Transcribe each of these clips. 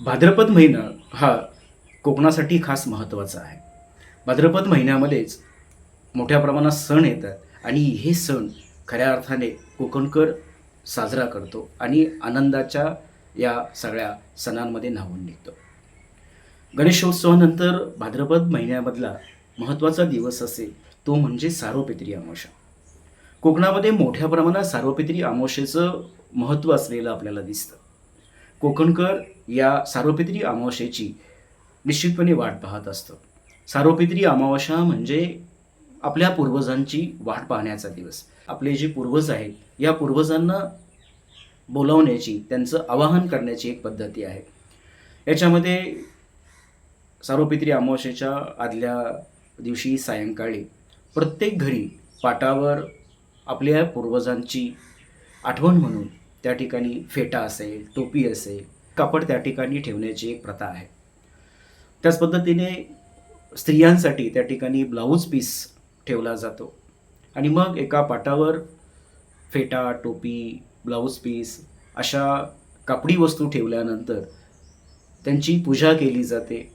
भाद्रपद महिना हा कोकणासाठी खास महत्त्वाचा आहे. भाद्रपद महिन्यामध्येच मोठ्या प्रमाणात सण येतात आणि हे सण खऱ्या अर्थाने कोकणकर साजरा करतो आणि आनंदाच्या या सगळ्या सणांमध्ये न्हावून निघतो. गणेशोत्सवानंतर भाद्रपद महिन्यामधला महत्त्वाचा दिवस असेल तो म्हणजे सार्वपित्री अमावस्या. कोकणामध्ये मोठ्या प्रमाणात सार्वपित्री अमावस्येचं महत्त्व असलेलं आपल्याला दिसतं. कोकणकर या सार्वपित्री अमावस्येची निश्चितपणे वाट पाहत असतं. सार्वपित्री अमावस्या म्हणजे आपल्या पूर्वजांची वाट पाहण्याचा दिवस. आपले जे पूर्वज आहेत या पूर्वजांना बोलावण्याची त्यांचं आवाहन करण्याची एक पद्धती आहे. याच्यामध्ये सार्वपित्री अमावस्येच्या आदल्या दिवशी सायंकाळी प्रत्येक घरी पाटावर आपल्या पूर्वजांची आठवण म्हणून त्या ठिकाणी फेटा असेल टोपी असेल कापड त्या ठिकाणी ठेवण्याची एक प्रथा आहे. त्याच पद्धतीने स्त्रियांसाठी त्या ठिकाणी ब्लाऊज पीस ठेवला जातो. आणि मग एका पाटावर फेटा टोपी ब्लाऊज पीस अशा कापडी वस्तू ठेवल्यानंतर त्यांची पूजा केली जाते.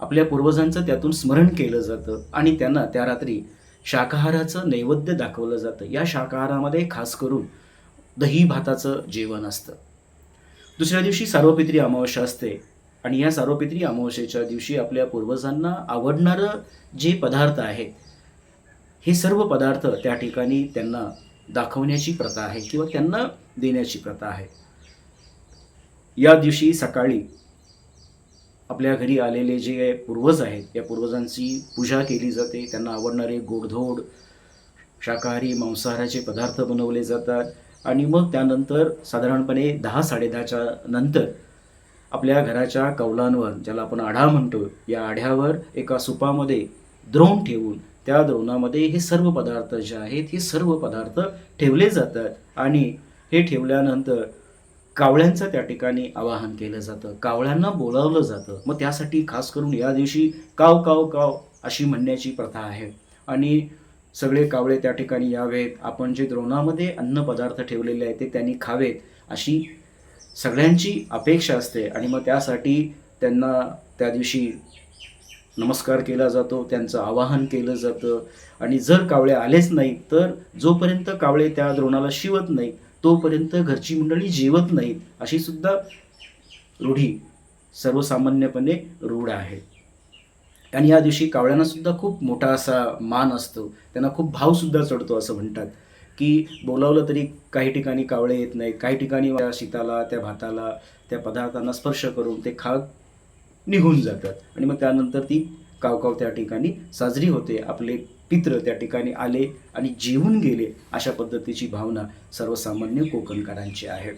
आपल्या पूर्वजांचं त्यातून स्मरण केलं जातं आणि त्यांना त्या रात्री शाकाहाराचं नैवेद्य दाखवलं जातं. या शाकाहारामध्ये खास करून दही भाताचं जेवण असतं. दुसऱ्या दिवशी सार्वपित्री अमावस्या असते आणि या सार्वपित्री अमावस्येच्या दिवशी आपल्या पूर्वजांना आवडणारं जे पदार्थ आहेत हे सर्व पदार्थ त्या ठिकाणी त्यांना दाखवण्याची प्रथा आहे किंवा त्यांना देण्याची प्रथा आहे. या दिवशी सकाळी आपल्या घरी आलेले जे पूर्वज आहेत या पूर्वजांची पूजा केली जाते. त्यांना आवडणारे गोडधोड शाकाहारी मांसाहाराचे पदार्थ बनवले जातात. आणि मग त्यानंतर साधारणपणे दहा साडेदहाच्या नंतर आपल्या घराच्या कौलांवर ज्याला आपण आढा म्हणतो या आढ्यावर एका सुपामध्ये द्रोण ठेवून त्या द्रोणामध्ये हे सर्व पदार्थ जे आहेत हे सर्व पदार्थ ठेवले जातात. आणि हे ठेवल्यानंतर कावळ्यांचं त्या ठिकाणी आवाहन केलं जातं. कावळ्यांना बोलावलं जातं. मग त्यासाठी खास करून या दिवशी काव काव काव अशी म्हणण्याची प्रथा आहे. आणि सगळे कावळे त्या ठिकाणी यावेत. आपण जे द्रोणामध्ये अन्नपदार्थ ठेवलेले आहेत ते त्यांनी खावेत अशी सगळ्यांची अपेक्षा असते. आणि मग त्यासाठी त्यांना त्या दिवशी नमस्कार केला जातो त्यांचं आवाहन केलं जातं. आणि जर कावळे आलेच नाही तर जोपर्यंत कावळे त्या द्रोणाला शिवत नाहीत तोपर्यंत घरची मंडळी जेवत नाहीत अशी सुद्धा रूढी सर्वसामान्यपणे रूढ आहे. आणि या दिवशी कावळ्यांना सुद्धा खूप मोठा असा मान असतो. त्यांना खूप भाव सुद्धा चढतो असं म्हणतात. की बोलावलं तरी काही ठिकाणी कावळे येत नाहीत. काही ठिकाणी त्या शीताला त्या भाताला त्या पदार्थांना स्पर्श करून ते खा निघून जातात. आणि मग त्यानंतर ती कावकाव त्या ठिकाणी साजरी होते. आपले पित्र त्या ठिकाणी आले आणि जेवून गेले अशा पद्धतीची भावना सर्वसामान्य कोकणकारांची आहे.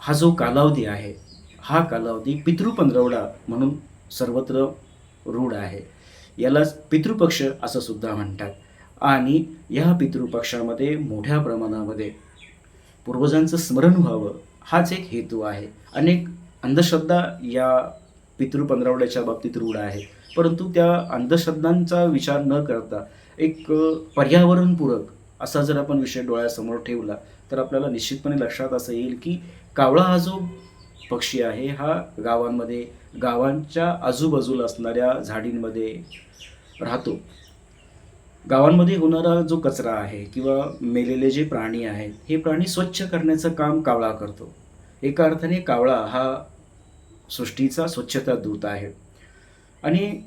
हा जो कालावधी आहे हा कालावधी पितृपंधरवडा म्हणून सर्वत्र रूढ आहे. यालाच पितृपक्ष असं सुद्धा म्हणतात. आणि या पितृपक्षामध्ये मोठ्या प्रमाणामध्ये पूर्वजांचं स्मरण व्हावं हाच एक हेतू आहे. अनेक अंधश्रद्धा या पितृपंधरवड्याच्या बाबतीत रूढ आहे परंतु त्या अंधश्रद्धांचा विचार न करता एक पर्यावरणपूरक असा जर आपण विषय डोळ्यासमोर ठेवला तर आपल्याला निश्चितपणे लक्षात असं येईल की कावळा हा जो पक्षी आहे हा गावांमध्ये गावांच्या आजूबाजूला असणाऱ्या झाडींमध्ये राहतो. गावांमध्ये होणारा जो कचरा आहे किंवा मेलेले जे प्राणी आहेत हे प्राणी स्वच्छ करण्याचं काम कावळा करतो. एका अर्थाने कावळा हा सृष्टीचा स्वच्छता दूत आहे. आणि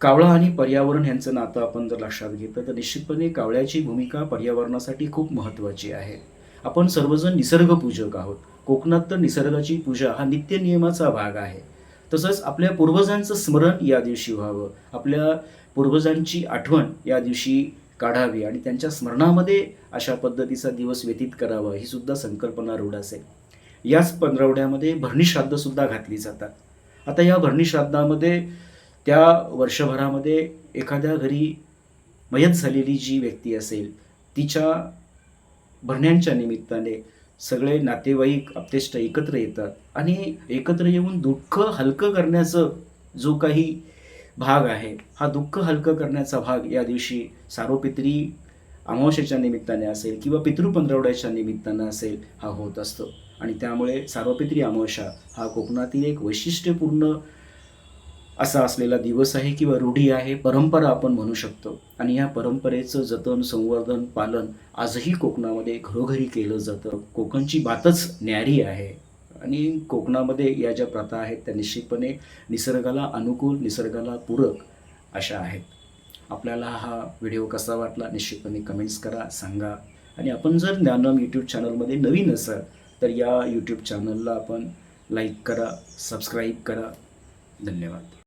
कावळा आणि पर्यावरण यांचं नातं आपण जर लक्षात घेतलं तर निश्चितपणे कावळ्याची भूमिका पर्यावरणासाठी खूप महत्त्वाची आहे. आपण सर्वजण निसर्गपूजक आहोत. कोकणात तर निसर्गाची पूजा हा नित्य नियमाचा भाग आहे. तसंच आपल्या पूर्वजांचं स्मरण या दिवशी व्हावं. आपल्या पूर्वजांची आठवण या दिवशी काढावी आणि त्यांच्या स्मरणामध्ये अशा पद्धतीचा दिवस व्यतीत करावा ही सुद्धा संकल्पना रूढ असेल. याच पंधरवड्यामध्ये भरणीश्राद्धसुद्धा घातली जातात. आता या भरणीश्राद्धामध्ये त्या वर्षभरामध्ये एखाद्या घरी मयत झालेली जी व्यक्ती असेल तिच्या भरण्यांच्या निमित्ताने सगळे नातेवाईक आपतेष्ट एकत्र येतात आणि एकत्र येऊन दुःख हलकं करण्याचं जो काही भाग आहे हा दुःख हलकं करण्याचा भाग या दिवशी सार्वपित्री अमावस्येच्या निमित्ताने असेल किंवा पितृपंधरवड्याच्या निमित्तानं असेल हा होत असतो. आणि त्यामुळे सार्वपित्री अमावस्या हा कोकणातील एक वैशिष्ट्यपूर्ण असा असलेला दिवस आहे किंवा रूढी आहे परंपरा आपण म्हणू शकतो. आणि या परंपरेचं जतन संवर्धन पालन आजही कोकणामध्ये घरोघरी केलं जातं. कोकणची बातच न्यारी आहे. आणि कोकणामध्ये या ज्या प्रथा आहेत त्या निश्चितपणे निसर्गाला अनुकूल निसर्गाला पूरक अशा आहेत. आपल्याला हा व्हिडिओ कसा वाटला निश्चितपणे कमेंट्स करा सांगा. आणि आपण जर ज्ञानम यूट्यूब चॅनलमध्ये नवीन असाल तर या यूट्यूब चॅनलला आपण लाईक करा सबस्क्राईब करा. धन्यवाद.